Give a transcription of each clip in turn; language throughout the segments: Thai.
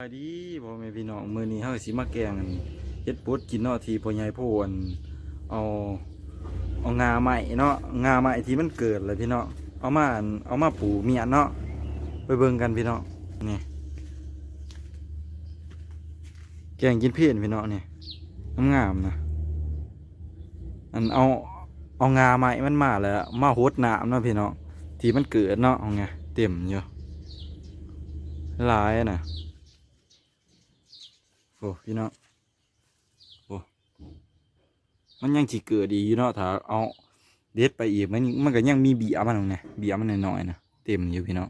สวัสดีพ่อแม่พี่น้องมือนี้เฮาสิมาแกงเฮ็ดปุดกินเนาะที่พ่อใหญ่โพนเอาเอางาใหม่เนาะงาใหม่ที่มันเกิดเลยพี่น้องเอามาเอามาปูเมียนเนาะไปเบิ่งกันพี่น้องนี่แกงกินเพี้ยนพี่น้องนี่งามๆนะอันเอาเอางาใหม่มันมาแล้วมาหดน้ำเนาะพี่น้องที่มันเกิดเนาะเอาไงเต็มอยู่หลายอะนะ โอ้พี่น้องโอ้มันยังจีเกิดดีอยู่เนาะถ้าเอาเด็ดไปอีกมันมันก็ยังมีเบียมันตรงนี้เบียมันน้อยๆนะเต็มอยู่พี่น้อง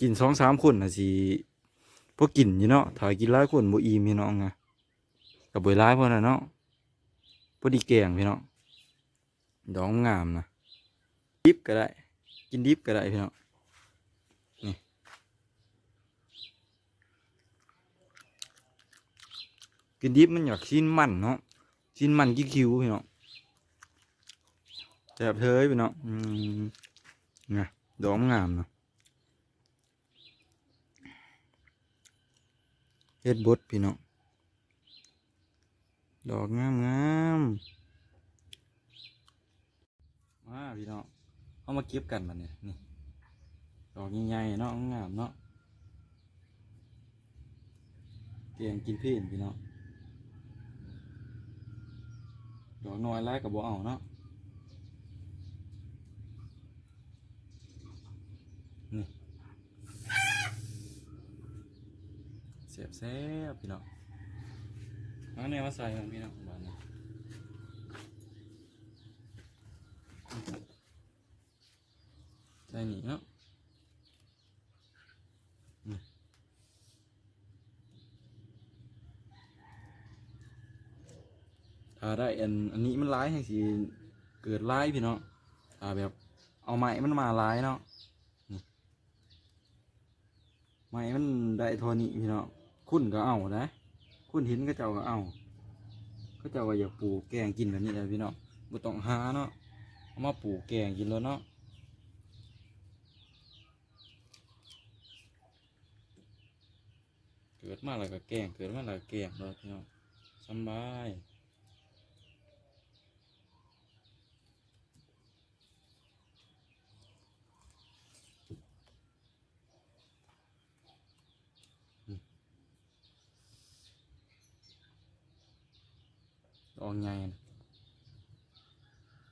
กินสองสามคนนะสิพวกกินอยู่เนาะถ้ากินหลายคนบ่อิ่มพี่น้องไงกับเบยร้ายพวกนั้นเนาะพอดีแกงพี่น้องดองงามนะดิบก็ได้ กินดิบก็ได้พี่น้อง กินดิบมันอยากชิ้นมันเนาะชิ้นมันกี่คิวพี่เน้องแซ่บเทยพี่เน้องอืมไงดอกมันงามเนาะเฮ็ดบดพี่เน้องดอกงามงามมาพี่เน้องเอามาเก็บกันมาเนี่ยนี่ดอกใหญ่ๆเนาะงามเนาะเกียงกินเพี่นพี่เน้อง ดอกน้อยไล่กับบัเอาเนาะนี่เสียบแซ่บพี่น้องมาเนี่ยมาใส่มันพี่น้องบ้านนี้ใส่หนีเนาะ ถ้าได้อันอันนี้มันร้ายให้สิเกิดร้ายพี่น้องถ้าแบบเอาไม้มันมาร้ายเนาะไม้มันได้เทอนี้พี่น้องคุณก็เอานะคุณเห็นก็เจ้าก็เอาก็เจ้าก็อยากปลูกแกงกินแบบนี้เลยพี่น้องบ่ต้องหาเนาะเอามาปลูกแกงกินแล้วเนาะเกิดมาแล้วก็แกงเกิดมาแล้วก็แกงเลยพี่น้องสบาย ดอกใหญ่น่ะ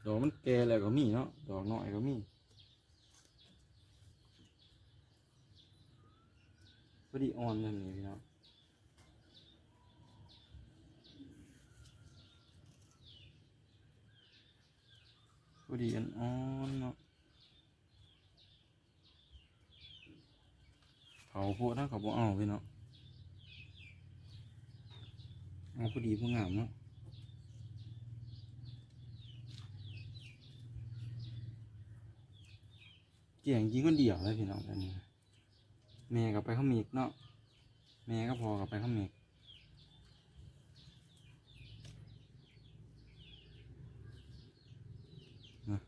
ดอกมันแก่แล้วก็มีเนาะดอกน้อยก็มีพอดีอ่อนนั่นนี่พี่น้องพอดีอันอ่อนเนาะเขาพวกนั้นเขาบอกเอาพี่น้องเอาพอดีพวกงามเนาะ เกี่ยงยิงคนเดียวเลยพี่น้องอันนี้ แม่กับไปข้าวเมกเนาะแม่ก็พอกับไปข้าวเมกนะ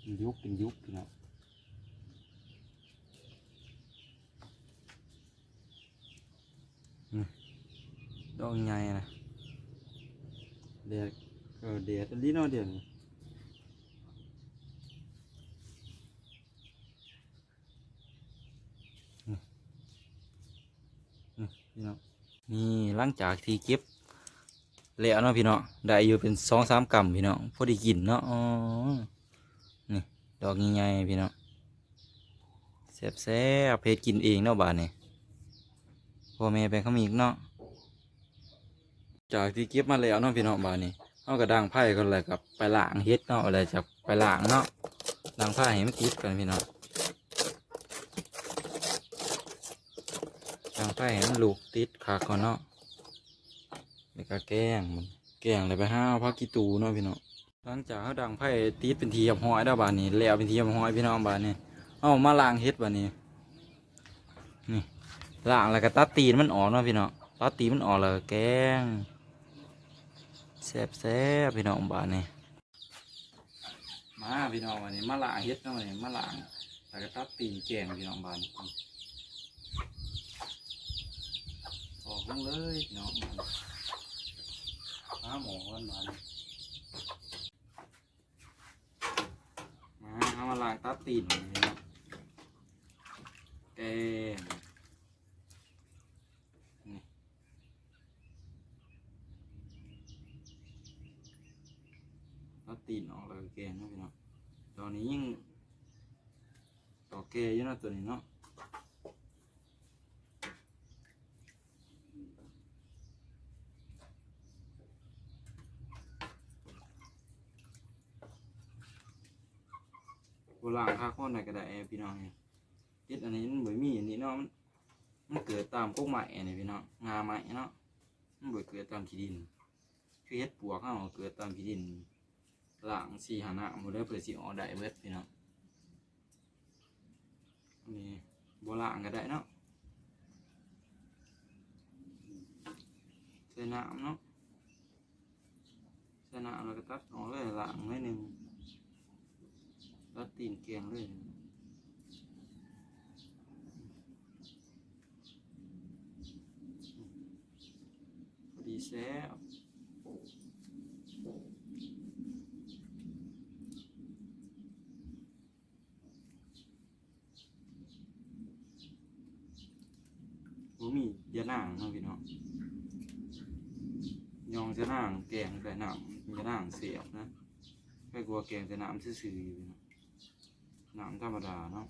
เป็นยุคเป็นยุคพี่น้องดอกใหญ่นะ เดียดเออ เดียดอันนี้เนาะเดียดนี่นี่พี่น้องนี่หลังจากที่เก็บแล้วเนาะพี่น้องได้อยู่เป็นสองสามกำพี่น้องพอดีกินเนาะอ๋อนี่ดอกใหญ่ๆพี่น้องแซ่บแซ่บเพชรกินเองเนาะบานนี่พ่อแม่ไปเขามีอีกเนาะจากที่เก็บมาแล้วเนาะพี่น้องบานนี้ เอากระดังไผ่ก็เลยกับไปล้างเฮ็ดเนาะอะไรจากไปล้างเนาะล้างไผ่ให้มันติดกันพี่น้องล้างไผ่ให้มันลูกติดขาก่อนเนาะแล้วก็แกงมันแกงเลยไปห้าเอาพักกีตูเนาะพี่น้องหลังจากเขาดังไผ่ติดเป็นทีกับห้อยแล้วบ้านนี้แล้วเป็นทีกับห้อยพี่น้องบ้านนี้เอามาล้างเฮ็ดบ้านนี้นี่ล้างแล้วก็ตัดตีนมันออกเนาะพี่น้องตัดตีนมันออกแล้วแกง แซ่บแซ่บพี่น้องบ้านนี่มาพี่น้องวันนี้มาลางเฮ็ดเนาะวันนี้มาลางแล้วก็ตัดตีนแกงพี่น้องบ้านออกลงเลยพี่น้องบ้านหาหมอกันบ้านมาเอามาล้างตัดตีนพี่แกงนี่ตัดตีนออกแล้วก็แกงเนาะพี่น้อง ตอนนี้ยิ่งต่อแกอยู่นะตัวนี้เนาะโบราณค่าข้อไหนก็ได้พี่น้องเนี่ยเฮ็ดอันนี้มันบ่มีอันนี้เนาะมันมันเกิดตามพวกใหม่เนี่ยพี่น้องงาใหม่เนาะมันบ่เกิดตามที่ดินคือเฮ็ดปวกเฮาเกิดตามที่ดิน ล่างสี่หาหน้าบ่ได้เพื่อสิออกได้เบิดพี่น้องอันนี้บ่ล่างก็ได้เนาะใส่น้ำเนาะใส่น้ำแล้วก็ตัดออกเลยล่างหนิดนึงรัดตีนเกียงเลยพอดีแซ่บบ่ มียางเนาะพี่น้องยองจะนางแกงแต่น้ำยานางเสียบนะแค่กลัวแกงแต่น้ำซื่อๆอยู่น้องน้ำธรรมดาเนาะ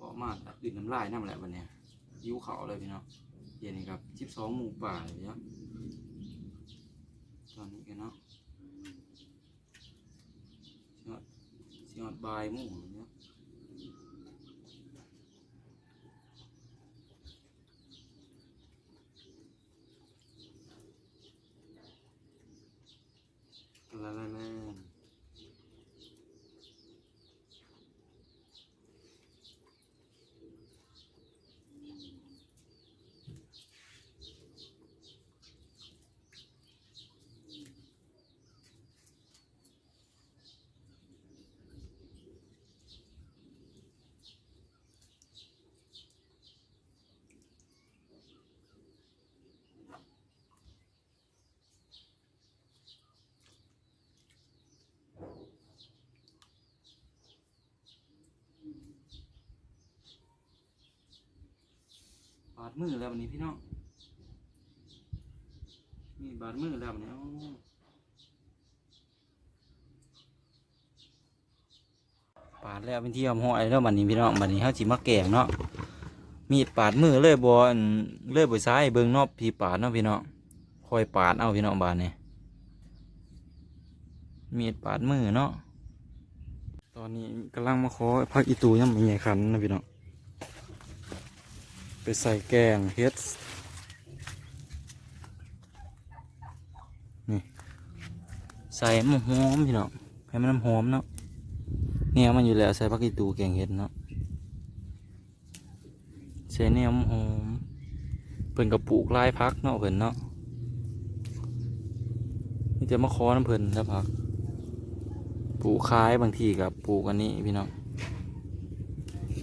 บอกมาตัดดื่มน้ำลายน้ำแหละวันนี้ยิ้วเขาเลยพี่เนาะเย็นนี้ครับชิบสองหมูป่าเลยนะตอนนี้กันเนาะสิฮอดบายหมูเนาะกันละละละบาด มือแล้ววันนี้พี่น้องนี่บาดมือแล้ววันนี้ปาดแล้วเป็นที่ยอมห้อยแล้ววันนี้พี่น้องวันนี้เขาจิมาแกงเนาะ มีปาดมือเลยบอลเลยบซ้ายเบิ่งนอบพี่ปาดเนาะพี่น้องคอยปาดเอาพี่น้องบาดนี่ยมีปาดมือเนาะ ตอนนี้กำลังมาขอพักอีตูยังไม่ใหญ่ขันนะพี่น้อง ใส่แกงเฮ็ดนี่ใส่มันหอมพี่น้องให้มันหอมเนาะเนี่ยมันอยู่แล้วใส่ผักอีตูแกงเฮ็ดเนาะใส่เนี่ยมันหอมเพิ่นกับปลูกลายพักเนาะเพิ่นเนาะนี่จะมาขอน้ำเพิ่นแล้วพักปลูกขายบางทีกับปลูกอันนี้พี่น้อง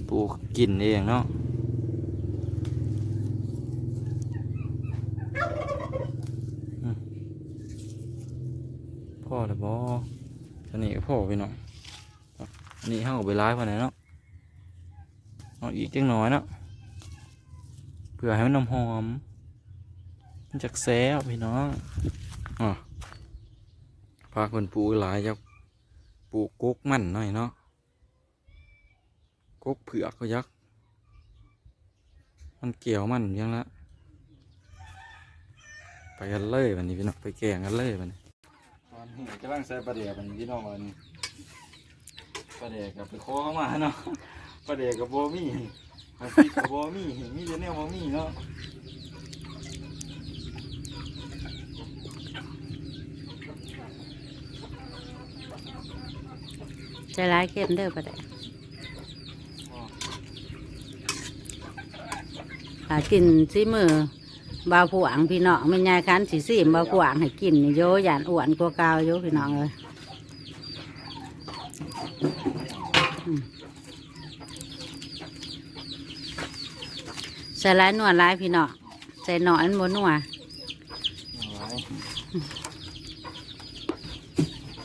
ปลูกกินเองเนาะ พ่อเลยบออันนี้ก็ พ่อไปเนาะอันนี้ห้างออกไปร้ายพอไหนเนาะเอาอีกจังน้อยเนาะเพื่อให้มันน้ำหอมมันจากแซ่บพี่น้องอ๋อพาคนปลูกหลายจะปลูกกุ๊กมันหน่อยเนาะกุ๊กเผือกก็ยักมันเกี่ยวมันยังละไปกันเลยวันนี้พี่น้องไปแกงกันเลยวันนี้ อนนี้กำลังใส่ปลาเดียเป็นพี่น้องวันนี้ปลาเดียกับไปคอเข้ามาเนาะปลาเดียกับโบมี่ฮัสซี่กับโบมี่มีแต่แนวโบมี่เนาะใจร้ายเข้มเด้อปะเด้อ๋อหากินซีมือ บาวผวางพี่น้องไม่ยายคันสีสีบาวผวางให้กินนี่โยหยานอ้วนกว่าเกาโยพี่น้องเลยใส่ร้ายนวดร้ายพี่น้องใส่หน่อยอันบนหนัวว้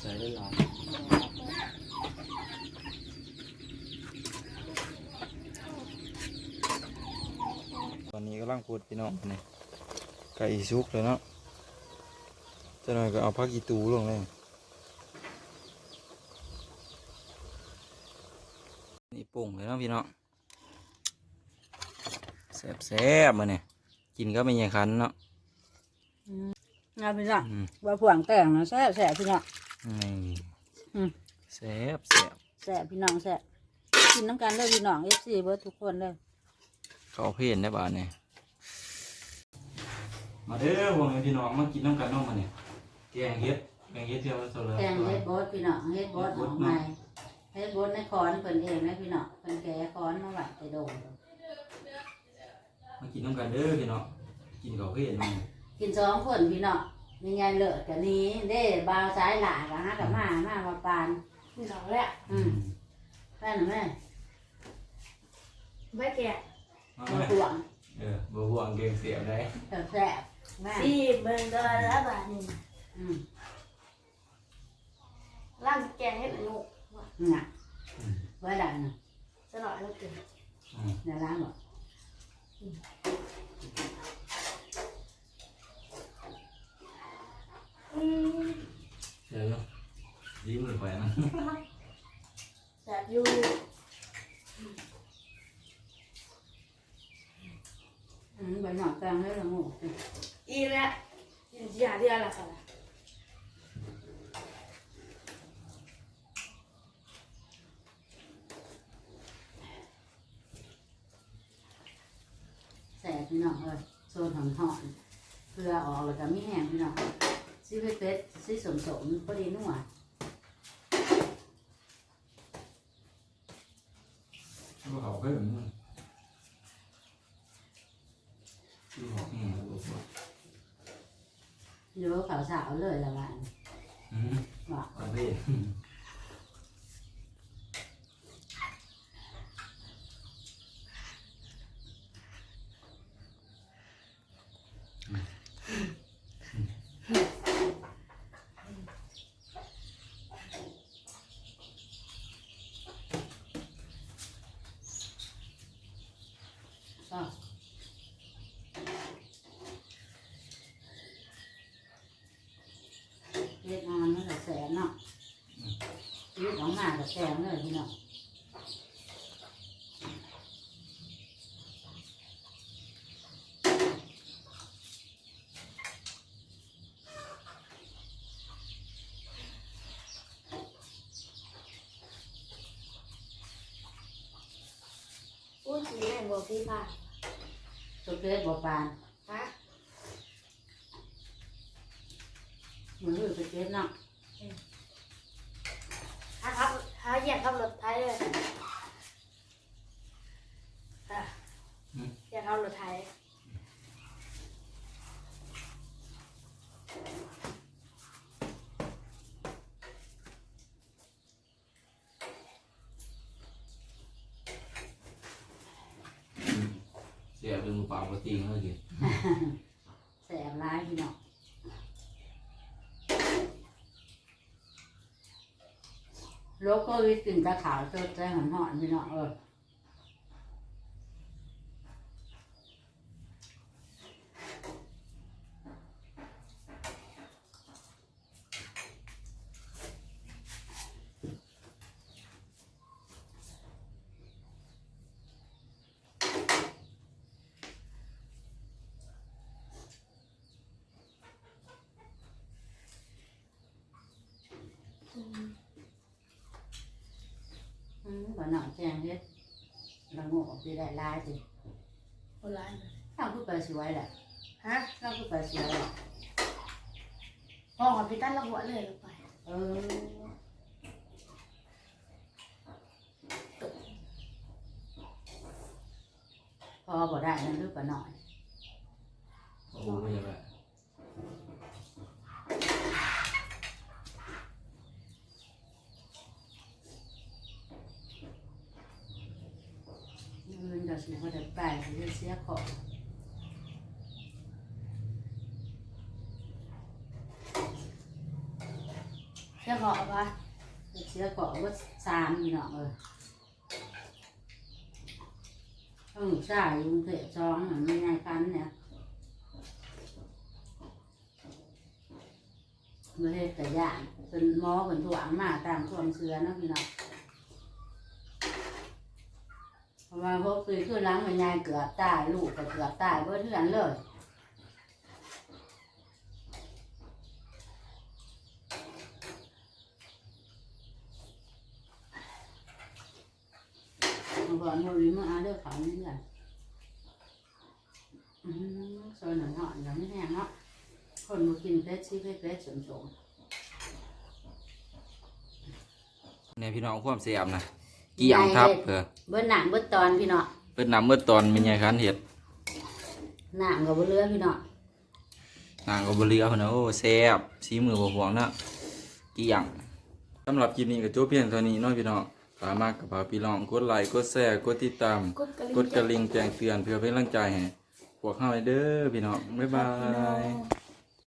ใส่ได้หลายตอนนี้กำลังพูดพี่น้องนี่ ไก่ซุกเลยเนาะจะหน่อยก็เอาพักอีตูลงเลยนี่ปุ่งเลยเนาะพี่น้องแซ่บแซ่บๆมาเนี่ยกินก็ไม่ยังคันเนาะงาพี่น้องอืมบาวผวางแต่งนะแซ่บแซ่บพี่น้องนี่อืม แซ่บแซ่บแซ่บพี่น้องแซ่บกินน้ำกันเลยพี่น้องเอฟซีเบิร์ทุกคนเลยเขาเอาเพลนได้บ้านเนี่ย มาเด้อพวกนี้พี่น้องมากินน้ำกันเน้องมาเนี่ยแกงเฮ็ดแกงเฮ็ดเที่ยวโซเลแกงเฮ็ดบดพี่น้องเฮ็ดบดออกใหม่เฮ็ดบดในคอนเพิ่นเองนะพี่น้องเพิ่นแก่คอนมาไว้ไปโดงมากินน้ำกันเด้อพี่น้องกินเขาเพลนมากินสองคนพี่น้องมียายเลิศกับนี้เด้บาวซ้ายหลากะฮะกับมามามาปานมีสองแล้วอืมแม่นแม่ไม่แก่มามาไหมห่วงเออบ่ห่วงเกงเสียบได้แซ่บแซ่บแม่ที่เบิ่งก็แล้วบาทหนึ่งอืมร่างแกงให้หนูน่ะไว้ได้น่ะจะหน่อยแล้วกินอืมในร้านบอกอืมเดี๋ยวอยู่ยิ้มเลยไปนะแสบ อยู่อืมใบหน่อยแกงให้ละหมูอีแล้วกินยาเดียวละค่ะแซ่ บพี่น้องเอ้ยโซนหอมหอมเกลือออกแล้วก็มีแห้งพี่น้องซีเผ็ดๆซีสมสมๆพอดีนัว ก็เขาเพิ่มมันคือหอกแห้งแล้วบ่พอ เดี๋ยวขาวสาวเลยละวันอืมบอกเขาเพลนก็เฮ็ดงานมันก็แสนเนาะชีวิตของหมาก็ แสนเลยพี่น้องอุ้ยสีแม่งบอกพี่ค่ะตัวเกล็ดบ่ปานฮะมือไปเกล็ดเนาะฮะ ครับฮะแยกขับรถไทยเลยฮะแยกขับรถไทยเสียเป็นหมูป่าปกติเลยกินแสบร้ายพี่น้อง โลโก้วิตกินตะขาวสดใจหอมหอนพี่น้องเออ หน่อยแจงเฮ็ดละโง่สิได้ลายสิโบราณเราคือไปสวยแหละฮะเราคือไปสวยแหละพ่อของพี่ตั้นละหัวเลยลงไป เออพอบ่ได้นั่นหรือปะหน่อย พอ โอ้ยอะไร มันก็สิ บ่ได้ไปสิเสียของเสียของปะเสียของว่าสามพี่น้องเออต้องลูกชายอยู่กรุงเทพสองน่ะไม่ง่ายกันเนี่ยมาเฮ็ดแต่ย่านเป็นหมอเป็นถ่วงมาตามความเชื่อนะพี่น้อง เพราะว่าพวกคือคือล้างมันยายเกือบตายลูกก็เกือบตายเพื่อเทือนเลยมาบอกมือมืออาเด้อเขานี่กันอืมโซนหนังหอนยังไม่แห้งเนาะคนมากินเป็ดชีเป็ดเป็ดสมสมเนี่ยพี่น้องความเสียบนะ กี่อย่างครับเผื่อเบิ้หนังเบิ้ตอนพี่เนาะเปิดน้ำเมื่อตอนเป็นไงคันเห็ดหนังกับเบิ้เรือพี่เนาะนางก็บเรือพนนะโอ้แซ่บสีมือบ่ห่วงนะกี่อย่างสำหรับคลิปนี้ก็จบเพียงเท่านี้เน้องพี่น้องสามารถกับพากพี่น้องกดไลค์กดแชร์กดติดตาม กดกระกดกระลิ่งแจ้งเตือนเพื่อเป็นกำลังใจให้พวกเข้าไปเด้อพี่น้องบ๊ายบาพี่น้องย